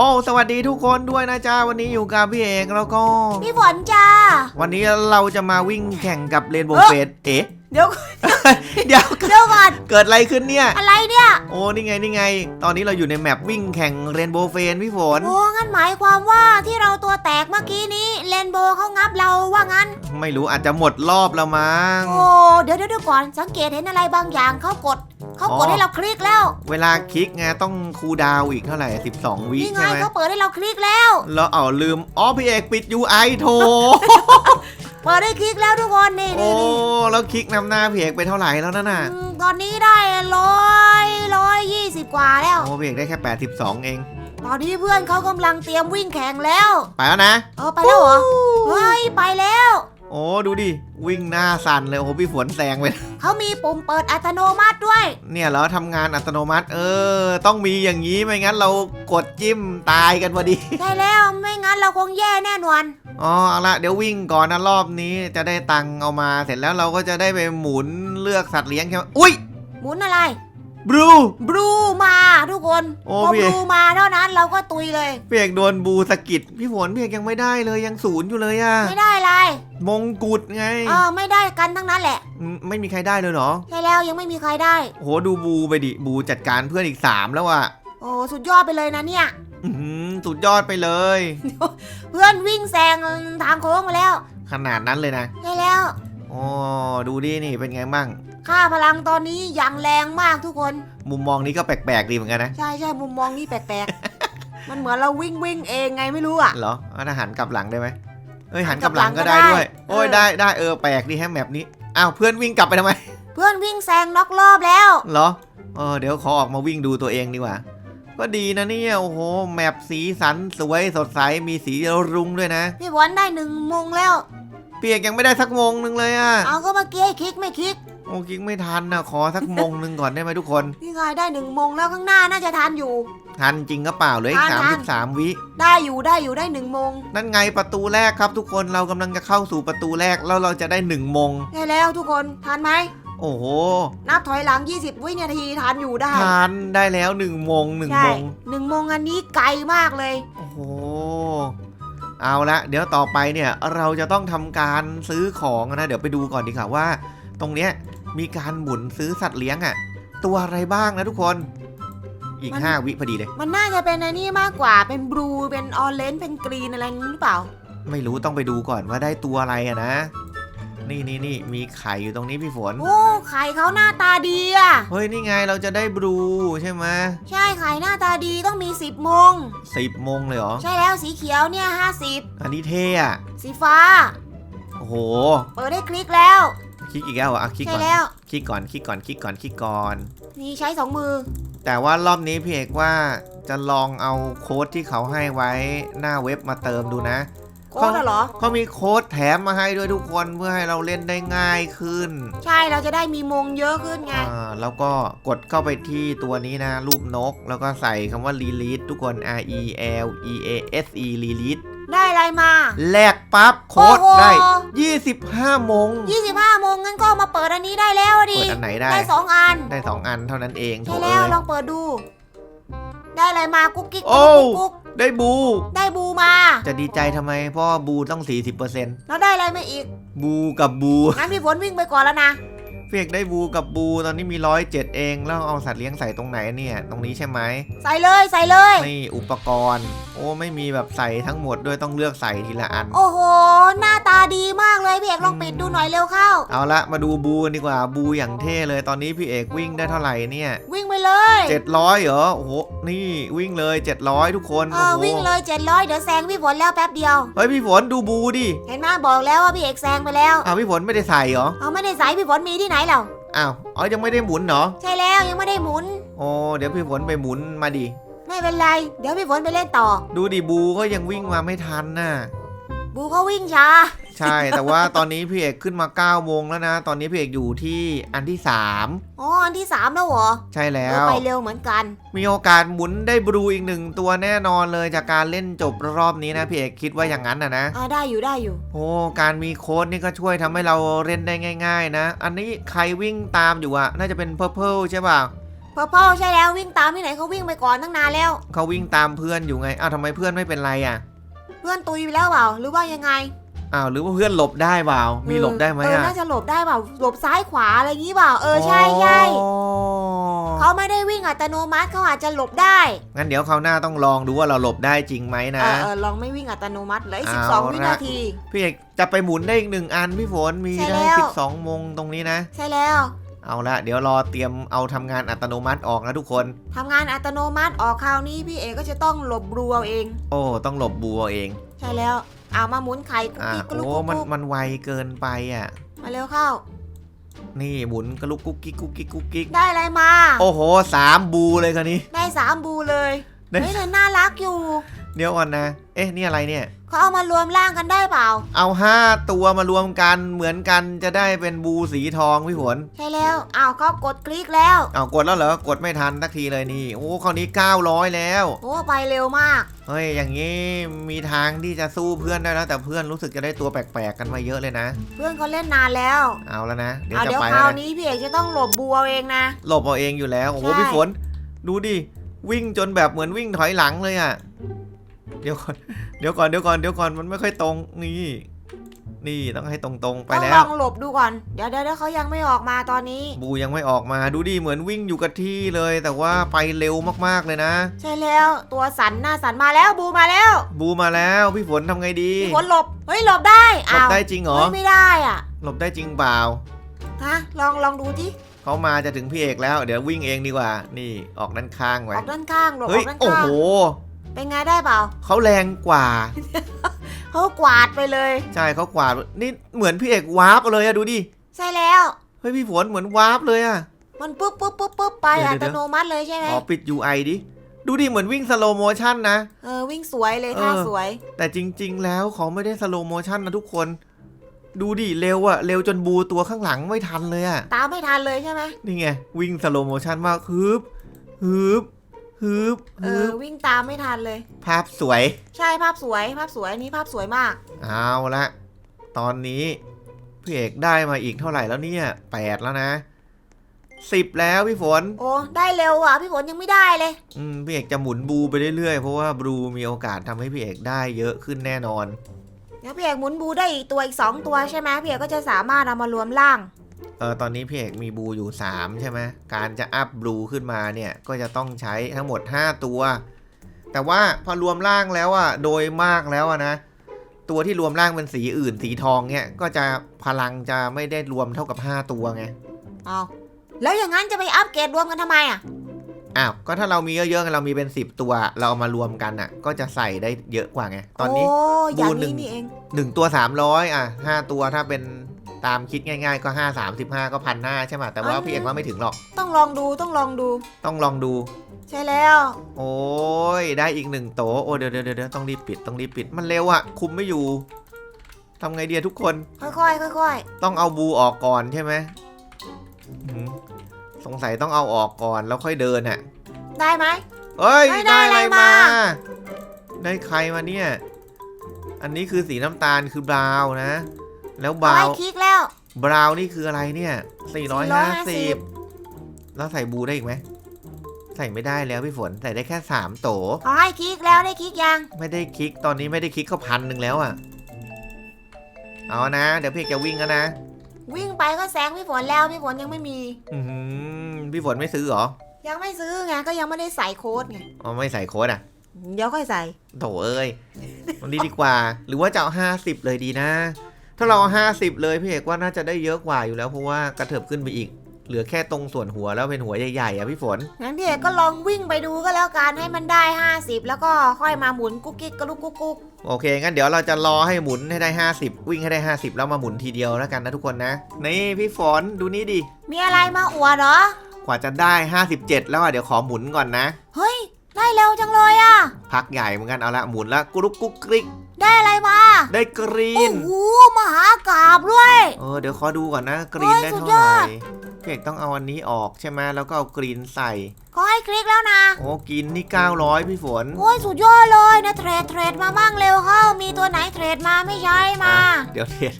อ้สวัสดีทุกคนด้วยนะจ้าวันนี้อยู่กับพี่เอกแล้วก็ พี่ฝนจ้าวันนี้เราจะมาวิ่งแข่งกับเรนโบว์เอ้อเฟสเอ๊ะ เดี๋ยวเดี๋ยวเดี๋ยวก่อนเกิดอะไรขึ้นเนี่ย อะไรเนี่ย โอ้นี่ไงนี่ไง ตอนนี้เราอยู่ในแมปวิ่งแข่งเรนโบว์เฟนพี่ฝน โอ้งั้นหมายความว่าที่เราตัวแตกเมื่อกี้นี้เลนโบว์เขางับเราว่างั้น ไม่รู้อาจจะหมดรอบแล้วมั้ง โอ้เดี๋ยวเดี๋ยวเดี๋ยวก่อนสังเกตเห็นอะไรบางอย่างเขากดเขากดอ๋อให้เราคลิกแล้ว เวลาคลิกไงต้องคูลดาวน์อีกเท่าไหร่ 12 วินี่ไงใช่ไหมเขาเปิดให้เราคลิกแล้วแล้วเอาลืมอ๋อพี่เอกปิด UI โท เปิดให้คลิกแล้วทุกคนนี่โอ้นี่นี่แล้วคลิกนำหน้าพี่เอกไปเท่าไหร่แล้วนั่นน่ะอืมตอนนี้ได้ร้อยร้อยยี่สิบกว่าแล้ว โอ้พี่เอกได้แค่ 82 เอง ตอนนี้เพื่อนเขากำลังเตรียมวิ่งแข่งแล้วไปแล้วนะ เออไปแล้วเหรอเฮ้ยไปแล้ว โอ้ดูดิ วิ่งหน้าสั่นเลย โอ้โหพี่ฝนแซงไป เขามีปุ่มเปิดอัตโนมัติด้วย เนี่ยเหรอทำงานอัตโนมัติ เออ ต้องมีอย่างนี้ไม่งั้นเรากดจิ้มตายกันพอดีใช่แล้วไม่งั้นเราคงแย่แน่นอน อ๋อเอาละเดี๋ยววิ่งก่อนนะรอบนี้จะได้ตังค์เอามาเสร็จแล้วเราก็จะได้ไปหมุนเลือกสัตว์เลี้ยงใช่ไหมอุ้ยหมุนอะไร บลู บลูมาทุกคนโอ้พอพี่ บลูมาเท่านั้นเราก็ตุยเลยพี่เอกโดนบูสะกิดพี่ฝนพี่เอกยังไม่ได้เลยยังศูนย์อยู่เลยอะไม่ได้อะไรมงกุฎไงเออไม่ได้กันทั้งนั้นแหละมไม่มีใครได้เลยเหรอใช่แล้วยังไม่มีใครได้โอ้โหดูบูไปดิบูจัดการเพื่อนอีกสามแล้วอะโอ้สุดยอดไปเลยนะเนี่ย อื้อหือสุดยอดไปเลย เพื่อนวิ่งแซงทางโค้งมาแล้วขนาดนั้นเลยนะใช่แล้วอ๋อดูดินี่เป็นไงบ้าง ค่าพลังตอนนี้อย่างแรงมากทุกคน มุมมองนี้ก็แปลกๆดีเหมือนกันนะใช่ใช่มุมมองนี่แปลกๆ มันเหมือนเราวิ่งวิ่งเองไงไม่รู้อะ เหรอเอาถ้าหันกลับหลังได้ไหมเอ้ยหัหันนกกลัลับบหหลัลังงก็ก็ได้ได้ด้วยเออโอ้ยได้ได้เออแปลกดีแฮะแมปนี้อ้าวเพื่อนวิ่งกลับไปทำไม เพื่อนวิ่งแซงน็อกรอบแล้ว เหรอเออเดี๋ยวขอออกมาวิ่งดูตัวเองดีกว่า ก็ดีนะเนี่ยโอ้โหแมปสีสันสวยสดใสมีสีรุ้งด้วยนะ พี่บอลได้หนึ่งโมงแล้ว เปียกยังไม่ได้สักโมงหนึงเลยอะเอาก็เมื่อกี้ให้คลิกไม่คลิกโอ้คิงไม่ทันนะขอสักโมงหนึงก่อนได้ไหมทุกคนนี่ไงได้หนึ่งโมงแล้วข้างหน้าน่าจะทันอยู่ ทันจริงก็เปล่าเหลยทัสามนทัสิน บสามวิ ได้อยู่ได้อยู่ได้หนึ่งโมงนั่นไงประตูแรกครับทุกคนเรากำลังจะเข้าสู่ประตูแรกแล้วเราจะได้หนึ่งโมง ได้แล้วทุกคนทันไหม โอ้โหนับถอยหลัง 20 วินาทีทันอยู่ได้ทันได้แล้วหนึ่งโมงหนึ่งใช่โมงหนึ่งโมงอันนี้ไกลมากเลย โอ้โห เอาละเดี๋ยวต่อไปเนี่ยเราจะต้องทำการซื้อของนะ เดี๋ยวไปดูก่อนดีกว่าว่า ตรงเนี้ยมีการหมุนซื้อสัตว์เลี้ยงอะตัวอะไรบ้างนะทุกคนอีกมัน5วิพอดีเลย มันน่าจะเป็นอันนี้มากกว่าเป็นบลูเป็นออเรนจ์เป็นกรีนอะไรนี้หรือเปล่า ไม่รู้ต้องไปดูก่อนว่าได้ตัวอะไรอะนะ นี่นี่นี่มีไข่อยู่ตรงนี้พี่ฝน โอ้ไข่เขาหน้าตาดีอะ เฮ้ยนี่ไงเราจะได้บลูใช่ไหมใช่ไข่หน้าตาดีต้องมี 10โมง สิบโมงเลยเหรอ ใช่แล้วสีเขียวเนี่ย อันนี้เท่อะ50 สีฟ้า โอ้โห เปิดได้คลิกแล้ว คลิกอีกแล้วเหรออะคลิกใช่ก่อน แล้ว คลิกก่อน คลิกก่อน คลิกก่อน คลิกก่อน นี่ใช้สองมือ แต่ว่ารอบนี้พี่เอกว่าจะลองเอาโค้ดที่เขาให้ไว้หน้าเว็บมาเติมดูนะโค้ดเหรอ เขามีโค้ดแถมมาให้ด้วยทุกคนเพื่อให้เราเล่นได้ง่ายขึ้น ใช่เราจะได้มีมงเยอะขึ้นไง อ่าแล้วก็กดเข้าไปที่ตัวนี้นะ รูปนก แล้วก็ใส่คำว่า release ทุกคน R E L E A S E release ได้อะไรมา แลกปั๊บโค้ดโอ้โห ได้ 25โมง25โมงงั้นก็มาเปิดอันนี้ได้แล้วอะดิ เปิดอันไหนได้ ได้สองอัน ได้ 2 อันเท่านั้นเองโถใช่เอ้แล้วลองเปิดดู ได้อะไรมากุ๊กกิ๊กโอ้ กุ๊กกุ๊ก ได้บู ได้บูมา จะดีใจทำไมเพราะว่าบูต้อง 40%แล้วได้อะไรมาอีก บูกับบู งั้นพี่ฝนวิ่งไปก่อนแล้วนะ เพียกได้บูกับบูตอนนี้มีร้อยเจ็ดเอง แล้วเอาสัตว์เลี้ยงใส่ตรงไหนเนี่ย ตรงนี้ใช่ไหมใส่เลยใส่เลย นี่อุปกรณ์ โอ้ไม่มีแบบใส่ทั้งหมดด้วยต้องเลือกใส่ทีละอัน โอ้โห หน้าตาดีมากเลยพี่เอกลองปิดดูหน่อยเร็วเข้า เอาละมาดูบูกันดีกว่าบูอย่างเท่เลยตอนนี้พี่เอกวิ่งได้เท่าไหร่เนี่ยวิ่งไปเลยเจ็ดร้อยเหรอโอ้โหนี่วิ่งเลยเจ็ดร้อยทุกคนเอโอ้อโหวิ่งเลย700เดี๋ยวแซงพี่ฝนแล้วแป๊บเดียวเฮ้ยพี่ฝนดูบูดิเห็นไหมบอกแล้วว่าพี่เอกแซงไปแล้วอ้าวพี่ฝนไม่ได้ใส่เหรอเอาไม่ได้ใส่พี่ฝนมีที่ไหนเหรออ้าวอ๋อยังไม่ได้หมุนเหรอใช่แล้วยังไม่ได้หมุน โอ้เดี๋ยวพี่ฝนไปหมุนมาดิไม่เป็นไร เดี๋ยวพี่ฝนไปเล่นต่อ ดูดิบูก็ยังวิ่งมาไม่ทันน่ะ บูเขาวิ่งช้าใช่ แต่ว่าตอนนี้พี่เอกขึ้นมา9โมงแล้วนะ ตอนนี้พี่เอกอยู่ที่อันที่ 3 อ๋อ อันที่สามแล้วเหรอ ใช่แล้เออวไปเร็วเหมือนกัน มีโอกาสหมุนได้บลูอีกหนึ่งตัวแน่นอนเลยจากการเล่นจบรอบนี้นะพี่เอกคิดว่าอย่างนั้นนะนะอ่าได้อยู่ได้อยู่ โอ้ การมีโค้ดนี่ก็ช่วยทำให้เราเล่นได้ง่าย ๆ นะ อันนี้ใครวิ่งตามอยู่อะน่าจะเป็นเพ r ร์เพลใช่ป่ะเพอร์เพใช่แล้ววิ่งตามที่ไหนเขาวิ่งไปก่อนตั้งนานแล้วเขาวิ่งตามเพื่อนอยู่ไงอ้าวทำไมเพื่อนไม่เป็นไรอะ เพื่อนตุยไปแล้วเปล่าหรือว่ายังไงอ้าวหรือว่าเพื่อนหลบได้เปล่ามีหลบได้ไหมเอออะน่าจะหลบได้เปล่าหลบซ้ายขวาอะไรอย่างงี้เปล่าเออใช่ใช่อ๋อเขาไม่ได้วิ่งอัตโนมัติเขาอาจจะหลบได้งั้นเดี๋ยวคราวหน้าต้องลองดูว่าเราหลบได้จริงไหมเอนะ อเออลองไม่วิ่งอัตโนมัติเหลยเอา12ละ วินาที พี่เอกจะไปหมุนได้อีกหนึ่งอันพี่ฝนมีใช่ได้แล้ว สิบสองโมงตรงนี้นะ ใช่แล้ว เอาละเดี๋ยวรอเตรียมเอาทำงานอัตโนมัติออกนะทุกคน ทำงานอัตโนมัติออกคราวนี้พี่เอกก็จะต้องหลบรูเอาเอง โอ้ต้องหลบบัวเองใช่แล้ว เอามาหมุนไข่กุ๊กอ่ากิ๊กกระลุกโอ้กุ๊กมันกุ๊กมันไวเกินไปอะ มาเร็วเข้า นี่หมุนกระลุกกุ๊กกิ๊กกุ๊กกิ๊กกุ๊กกิ๊กได้อะไรมา โอ้โหสามบูเลยคันนี้ ได้สามบูเลยได้ เฮ้ยแต่น่ารักอยู่ เดี๋ยวก่อนนะเอ๊ะ นี่อะไรเนี่ย เขาเอามารวมร่างกันได้เปล่า เอาห้าตัวมารวมกันเหมือนกันจะได้เป็นบูสีทองพี่ฝนใช่แล้วอ้าวเขากดคลิกแล้ว เอากดแล้วเหรอ กดไม่ทันสักทีเลยนี่ โอ้คราวนี้ 900 แล้ว โอ้ไปเร็วมาก เฮ้ย อย่างนี้มีทางที่จะสู้เพื่อนได้แล้ว แต่เพื่อนรู้สึกจะได้ตัวแปลกๆกันมาเยอะเลยนะ เพื่อนเขาเล่นนานแล้ว เอาแล้วนะ เดี๋ยวเอาจะเดี๋ยวไปคแล้ราววนะนี้พี่เอกจะต้องหลบบัวเองนะ หลบเอาเองอยู่แล้ว โอ้โหใช่พี่ฝน ดูดิ วิ่งจนแบบเหมือนวิ่งถอยหลังเลยอะ เดี๋ยวก่อน เดี๋ยวก่อน เดี๋ยวก่อน เดี๋ยวก่อน มันไม่ค่อยตรง นี่ นี่ต้องให้ตรงๆไปต้องแล้ลว องหลบดูก่อน เดี๋ยวเดี๋ยวเดี๋ยวเขายังไม่ออกมาตอนนี้ บูยังไม่ออกมา ดูดิ เหมือนวิ่งอยู่กับที่เลย แต่ว่าไปเร็วมากๆเลยนะ ใช่แล้วตัวสันหน้าสันมาแล้วบูมาแล้วบูมาแล้ว พี่ฝนทำไงดีพี่ฝนหลบเฮ้ยหลบได้หลบอ้าวได้จริงเหรอ เฮ้ยไม่ได้อะหลบได้จริงเปล่า ฮะลองลองดูที่เขามาจะถึงพี่เอกแล้ว เดี๋ยววิ่งเองดีกว่า นี่ออกด้านข้างอไว้ อกด้านข้างหลบอเฮ้ย อกด้านโอ้ข้างโห เป็นไงได้เปล่าเขาแรงกว่า เขากวาดไปเลย ใช่เขากวาด นี่เหมือนพี่เอกวาร์ปเลยอะดูดิ ใช่แล้ว เฮ้ยพี่ฝนเหมือนวาร์ปเลยอะมันปุ๊บปุ๊บปุ๊บปุ๊บไปเดี๋ยวอัเดี๋ตยวโนมัติเลยใช่ไหมขอปิด UI ดิ ดูดิเหมือนวิ่งสโลโมชันนะ เออวิ่งสวยเลยท่าเออสวย แต่จริง ๆ แล้วเขาไม่ได้สโลโมชันนะทุกคน ดูดิเร็วอะเร็วจนบูตัวข้างหลังไม่ทันเลยอะตามไม่ทันเลยใช่ไหมนี่ไงวิ่งสโลโมชันมากฮึบฮึบ ฮึบเอฮึอบวิ่งตามไม่ทันเลย ภาพสวย ใช่ภาพสวย ภาพสวยอันนี้ภาพสวยมาก เอาละตอนนี้พี่เอกได้มาอีกเท่าไหร่แล้วเนี่ยแปดแล้วนะสิบแล้วพี่ฝน โอ้ได้เร็วอะพี่ฝนยังไม่ได้เลย อืมพี่เอกจะหมุนบูไปเรื่อยๆ เพราะว่าบูมีโอกาสทำให้พี่เอกได้เยอะขึ้นแน่นอน เดี๋ยวพี่เอกหมุนบูได้อีกตัวอีกสองตัวใช่ไหมพี่เอกก็จะสามารถเอามารวมร่าง เออตอนนี้พี่เอกมีบูอยู่ 3 ใช่ไหมการจะอัพบลูขึ้นมาเนี่ยก็จะต้องใช้ทั้งหมด 5 ตัว แต่ว่าพอรวมร่างแล้วอะโดยมากแล้วอะนะ ตัวที่รวมร่างเป็นสีอื่นสีทองเนี่ยก็จะพลังจะไม่ได้รวมเท่ากับ 5 ตัวไงเอาแล้วอย่างนั้นจะไปอัปเกรดรวมกันทำไมอะอ้าวก็ถ้าเรามีเยอะๆเรามีเป็น 10 ตัว เราเอามารวมกันอะ ก็จะใส่ได้เยอะกว่าไง ตอนนี้โอ้อย่างบูหนึ่นี้งนี่เอง1ตัว 300อะ5ตัวถ้าเป็น ตามคิดง่ายๆก็ 5 35 ก็พันห้าใช่ไหมแต่ว่าพี่เอกว่าไม่ถึงหรอก ต้องลองดูต้องลองดู ต้องลองดู ใช่แล้ว โอ้ยได้อีกหนึ่งโตโอ้เดี๋ยวเดี๋ยวเดี๋ยวต้องรีบปิดต้องรีบปิดมันเร็วอะคุมไม่อยู่ทำไงเดียทุกคน ค่อยๆค่อยต้องเอาบูออกก่อนใช่ไหมหืมสงสัยต้องเอาออกก่อนแล้วค่อยเดินอะๆได้ไหมเอ้ยเฮ้ยได้ได้อะไรอะไรมามา ได้ใครมาเนี่ย อันนี้คือสีน้ำตาลคือบราวน์นะ แล้วบเอาราให้วน์คลิกแล้ว บราวน์นี่คืออะไรเนี่ย450 450 แล้วใส่บูได้อีกไหม ใส่ไม่ได้แล้วพี่ฝน ใส่ได้แค่สามโตเอาให้คลิกแล้วได้คลิกยัง ไม่ได้คลิก ตอนนี้ไม่ได้คลิกก็พันหนึ่งแล้วอะ เอานะ เดี๋ยวพี่จะวิ่งแล้วนะ วิ่งไปก็แซงพี่ฝนแล้วพี่ฝนยังไม่มี อือหือพี่ฝนไม่ซื้อเหรอยังไม่ซื้อไงก็ยังไม่ได้ใส่โค้ดไงอ๋อไม่ใส่โค้ดอะ เดี๋ยวค่อยใส่ โถเอ้ย มันดีดีกว่า หรือว่าจะเอาห้าสิบเลยดีนะ ถ้าเราห้าสิบเลยพี่เอกว่าน่าจะได้เยอะกว่าอยู่แล้วเพราะว่ากระเถิบขึ้นไปอีก เหลือแค่ตรงส่วนหัวแล้วเป็นหัวใหญ่ๆอะพี่ฝน งั้นพี่เอกก็ลองวิ่งไปดูก็แล้วกันให้มันได้ 50 แล้วก็ค่อยมาหมุนกุ๊กกิ๊กกระลุกกุ๊กกุ๊กโอเคงั้นเดี๋ยวเราจะรอให้หมุนให้ได้ 50 วิ่งให้ได้ 50 แล้วมาหมุนทีเดียวแล้วกันนะทุกคนนะ นี่พี่ฝนดูนี่ดิมีอะไรมาอวดเหรอกว่าจะได้ 57 แล้วอะเดี๋ยวขอหมุนก่อนนะ เฮ้ย ได้เร็วจังเลยอะ พักใหญ่เหมือนกันเอาละหมุนละกรุกกุ๊กกริก ได้อะไรมา ได้กรีโอ้นโหมหากราบด้วย เออเดี๋ยวขอดูก่อนนะ กรีนเฮ้ยได้สุดเท่ายไหอร่ดพี่เอกต้องเอาอันนี้ออกใช่ไหมแล้วก็เอากรีนใส่ก็ให้คลิกแล้วนะ โอ้กินนี่ 900 พี่ฝน โอ้ยสุดยอดเลยนะเทรดเทรดมามั่งเร็วเข้า มีตัวไหนเทรดมาไม่ใช้มา เดี๋ยวเทรด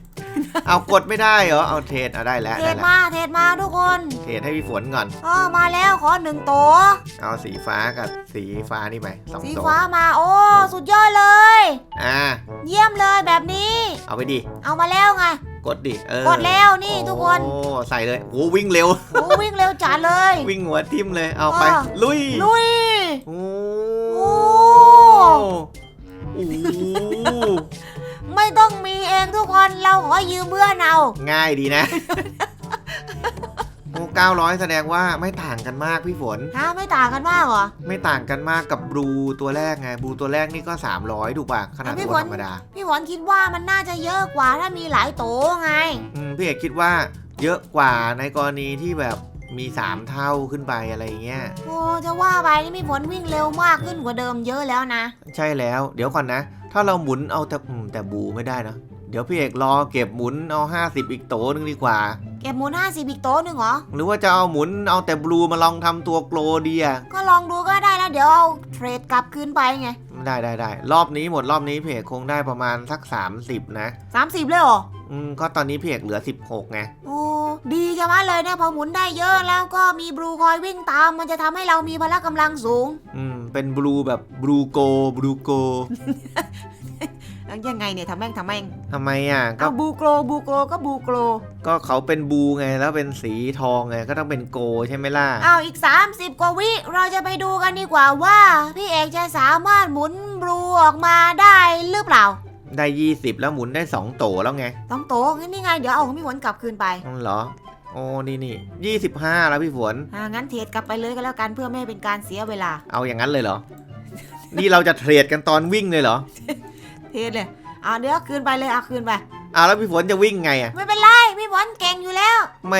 เอากดไม่ได้เหรอ เอาเทรดเอาได้แล้วเทรได้ดแล้ว มาเทรดมาทุกคนเทรดให้พี่ฝนก่อน อ๋อมาแล้วขอหนึ่งโตเอาสีฟ้ากับสีฟ้านี่ไปสองสีตัวฟ้ามาโอ้สุดยอดเลย อ่า เยี่ยมเลยแบบนี้ เอาไปดิ เอามาแล้วไง กดดิ เออกดแล้วนี่ทุกคนโอ้ ใส่เลยโอ้วิ่งเร็ว โอ้วิ่งเร็วจัดเลย วิ่งหัวทิ่มเลย เอาไปเออลุย ลุย โอ้โอ้ โอ้ไม่ นเราขอยืมเพื่อนเอา ง่ายดีนะ โอ้เก้าร้อยแสดงว่าไม่ต่างกันมากพี่ฝน ฮะไม่ต่างกันมากเหรอ ไม่ต่างกันมากกับบลูตัวแรกไงบลูตัวแรกนี่ก็ 300 ถูกป่ะขนาดพี่ตัวฝน ธรรมดาพี่หวนคิดว่ามันน่าจะเยอะกว่าถ้ามีหลายโตไง อืมพี่เอกคิดว่าเยอะกว่าในกรณีที่แบบมี 3 เท่าขึ้นไปอะไรอย่างเงี้ย โอ้จะว่าไปนี่พี่ฝนวิ่งเร็วมากขึ้นกว่าเดิมเยอะแล้วนะ ใช่แล้ว เดี๋ยวก่อนนะ ถ้าเราหมุนเอาแต่อืมแต่บูไม่ได้นะ เดี๋ยวพี่เอกรอเก็บหมุนเอา 50 อีกโตนึงดีกว่า เก็บหมุนห้าสิบอีกโตหนึ่งเหรอ หรือว่าจะเอาหมุนเอาแต่บลูมาลองทำตัวโกลดีอะก็ลองดูก็ได้แล้วเดี๋ยวเอาเทรดกลับคืนไปไงได้ได้ได้รอบนี้หมดรอบนี้พี่เอกคงได้ประมาณสัก 30 นะสามสิบเลยเหรอ อืมก็ตอนนี้พี่เอกเหลือ 16ไงโอ้ดีจังวะเลยเนี่ยพอหมุนได้เยอะแล้วก็มีบลูคอยวิ่งตาม มันจะทำให้เรามีพละกำลังสูง อืมเป็นบลูแบบบลูโกบลูโกแล้ว ยังไงเนี่ยทำแม่งทำแม่งทำไมอะก็เอาบูโกรบูโกรก็บูโกรก็เขาเป็นบูไงแล้วเป็นสีทองไงก็ต้องเป็นโกใช่ไหมล่ะเอาอีก 30 กว่าวิเราจะไปดูกันดีกว่าว่า พี่เอกจะสามารถหมุนบลูออกมาได้หรือเปล่า ได้ 20 แล้วหมุนได้ 2 โตแล้วไงต้องโตงั้นนี่ไงเดี๋ยวเอาของพี่ฝนกลับคืนไปอ๋อเหรอโอ้นี่นี่25แล้วพี่ฝน อ่างั้นเทรดกลับไปเลยก็แล้วกันเพื่อไม่ให้เป็นการเสียเวลา เอาอย่างนั้นเลยเหรอ นี่เราจะเทรดกันตอนวิ่งเลยเหรอ เทรดเลยอ่าเดี๋ยวคืนไปเลยเอาคืนไปเอาแล้วพี่ฝนจะวิ่งไงอะไม่เป็นไรพี่ฝนเก่งอยู่แล้ว แหม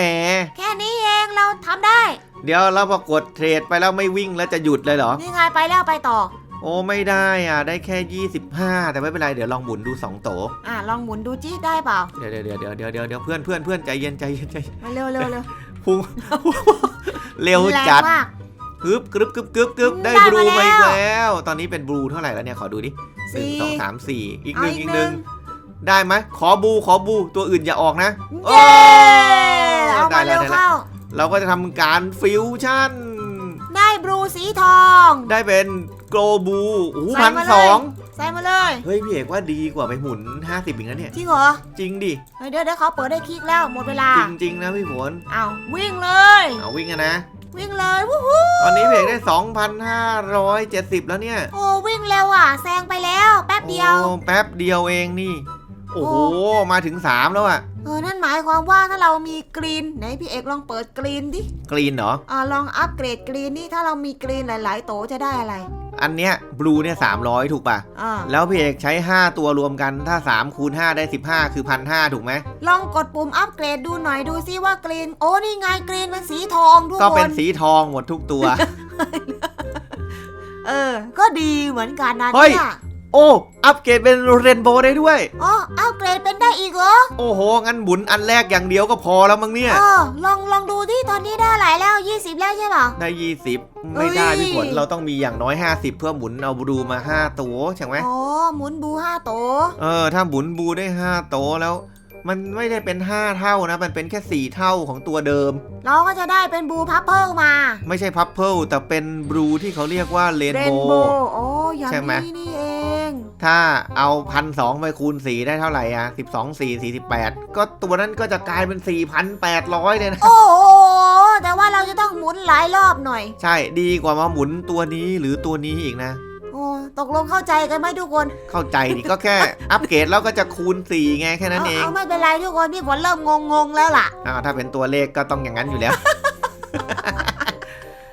แค่นี้เองเราทำได้ เดี๋ยวเราพอกดเทรดไปแล้วไม่วิ่งแล้วจะหยุดเลยเหรอ นี่ไงไปแล้วไปต่อ โอ้ไม่ได้อะได้แค่ 25 แต่ไม่เป็นไรเดี๋ยวลองหมุนดู2โต อ่าลองหมุนดูจี้ได้เปล่าเดี๋ยวเดี๋ยวเดี๋ยวเดี๋ยวเดี๋ยวเดี๋ยวเพื่อนเพื่อนเพื่อนใจเย็นใจเย็นใจเย็นมาเร็วเร็วเร็วพุ่งเร็วแรงจัด มาก กึบกรึบกึบกึบกึบได้ได้บลูมามาอีกแล้วแล้ว ตอนนี้เป็นบลูเท่าไหร่แล้วเนี่ย ขอดูดิหนึ่งสี่สองสามสี่อีกหเอานึ่งอีอีกกหหนึ่นึ่งงได้ไหมขอบูขอบูตัวอื่นอย่าออกนะ เย้เอาได้มาแล้เร็ววได้แล้วเข้า เราก็จะทำการฟิวชั่น ได้บลูสีทอง ได้เป็นโกลบูโอ้ใส่พันมาเลยสองใส่มาเลย เฮ้ยพี่เอกว่าดีกว่าไปหมุน 50อีกนะเนี่ย จริงเหรอจริงดิ เฮ้ยเดี๋ยวเดี๋ยวเขาเปิดได้คลิกแล้วหมดเวลา จริง ๆ นะพี่ฝนเอาวิ่งเลย เอาวิ่งกันนะ วิ่งเลยวู้ฮู้ตอนนี้พี่เอกได้ 2,570 แล้วเนี่ยโอ้วิ่งเร็วอะแซงไปแล้วแป๊บเดียว โอ้แป๊บเดียวเองนี่ โอ้โห มาถึง 3 แล้วอะเออนั่นหมายความว่าถ้าเรามีกรีนไหนพี่เอกลองเปิดกรีนดิ กรีนเหรอ อ่าลองอัปเกรดกรีนนี่ถ้าเรามีกรีนหลาย ๆ โตจะได้อะไร อันเนี้ยบลูเนี่ย300ถูกป่ะ อ่าแล้วพี่เอกใช้ 5 ตัวรวมกันถ้า3คูณ5ได้ 15 คือ1,500ถูกไหม ลองกดปุ่มอัปเกรดดูหน่อยดูซิว่ากรีน โอ้นี่ไงกรีนเป็นสีทองทุกก็คเป็นน สีทองหมดทุกตัว เออ ก็ดีเหมือนกันนะเฮ้ย เนี่ย โอ้ อัปเกรดเป็นเรนโบว์ได้ด้วย อ๋ออัปเกรดเป็นได้อีกเหรอ โอ้โห งั้นหมุนอันแรกอย่างเดียวก็พอแล้วมั้งเนี่ยเออลองลองดูที่ตอนนี้ได้หลายแล้ว 20 แล้วใช่เปล่าได้ 20 ไม่ได้เฮ้ยพี่ฝนเราต้องมีอย่างน้อย 50 เพื่อหมุนเอาบลูมา 5 ตัวใช่ไหมอ๋อ หมุนบูห้าโตเออ ถ้าหมุนบลูได้ 5 ตัวแล้วมันไม่ได้เป็น 5 เท่านะ มันเป็นแค่ 4 เท่าของตัวเดิม เราก็จะได้เป็นบูพับเพิลมา ไม่ใช่พับเพิลแต่เป็นบลูที่เขาเรียกว่าเรนเรโบนโบว์ว์โอ้อย่างใช่ไหมนี้นี่เอง ถ้าเอาพันสไปคูณ4ได้เท่าไหร่อะ12 4 48ก็ตัวนั้นก็จะกลายเป็น4,800เลยนะ โอ้โหแต่ว่าเราจะต้องหมุนหลายรอบหน่อย ใช่ดีกว่ามาหมุนตัวนี้หรือตัวนี้อีกนะโอ้ตกลงเข้าใจกันไหมทุกคน เข้าใจดิก็แค่ อัปเกรดแล้วก็จะคูณ4ไงแค่นั้นเองเอาไม่เป็นไรทุกคนพี่ฝนเริ่มงงงๆแล้วล่ะอ่าถ้าเป็นตัวเลขก็ต้องอย่างนั้นอยู่แล้ว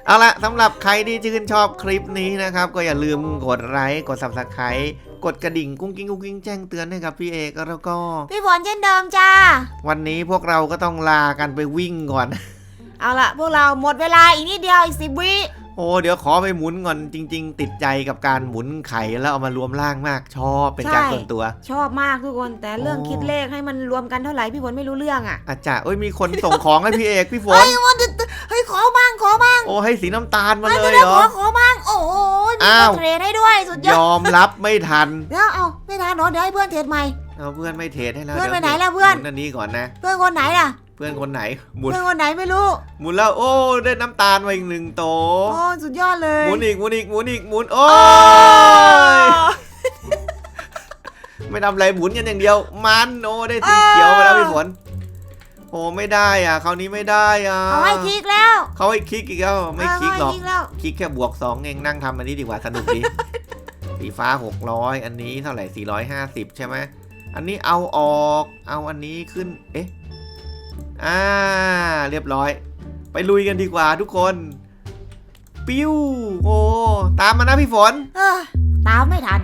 เอาละสำหรับใครที่ชื่นชอบคลิปนี้นะครับ ก็อย่าลืมกดไลค์กด subscribe กดกระดิ่งกุ้งกิ้งกุ้งกิ้งแจ้งเตือนให้กับพี่เอกแล้วก็ พี่ฝนเช่นเดิมจ้า วันนี้พวกเราก็ต้องลากันไปวิ่งก่อน เอาล่ะพวกเราหมดเวลาอีกนิดเดียวอีกสิบวิโอ้เดี๋ยวขอไปหมุนก่อนจริง ๆ ติดใจกับการหมุนไข่แล้วเอามารวมร่างมากชอบเป็นการส่วนตัว ชอบมากทุกคนแต่เรื่องโอ้คิดเลขให้มันรวมกันเท่าไหร่พี่ฝนไม่รู้เรื่องอะอาจารย์เอ้ยมีคนส่งของให้พี่เอกพี่ฝนเฮ้ยวัน เฮ้ยขอบ้างขอบ้างโอ้ให้สีน้ำตาลมาเฮ้ยเลยเดี๋ยวเหรขออขอบ้างโอ้โหมีอ้าวคนเทรดให้ด้วยสุดยยอดอมรับไม่ทันเดี๋ยวเอาไม่ทันเนาะเดี๋ยวให้เพื่อนเทรดใหม่เอาเพื่อนไม่เทรดให้แล้วเพื่อนดี๋ยไปไหนแล้วเพื่อนหมุนอันนี้ก่อนนะ เพื่อนคนไหนล่ะเพื่อนคนไหนหมุนเพื่อนคนไหนไม่รู้หมุนแล้วโอ้ได้น้ำตาลมาอีกหนึ่งโตโอ้สุดยอดเลยหมุนอีกหมุนอีกหมุนอีกหมุนโอ้ยไม่ทำอะไรหมุนกันอย่างเดียว มันโอ้ได้สีเขียวมาแล้วพี่ฝน โอ้ไม่ได้อะคราวนี้ไม่ได้อะเขาให้คลิกแล้วเขาให้คลิกอีกแล้วไม่คลิกหรอกเให้คลิกแล้วคลิกแค่บวกสองเองนั่งทำอันนี้ดีกว่าสนุกดีสีฟ้า 600 อันนี้เท่าไหร่ 450 ใช่ไหมอันนี้เอาออกเอาอันนี้ขึ้นเอ๊ะอ่าเรียบร้อย ไปลุยกันดีกว่าทุกคน ปิ้วโอ้ตามมานะพี่ฝนเออตามไม่ทัน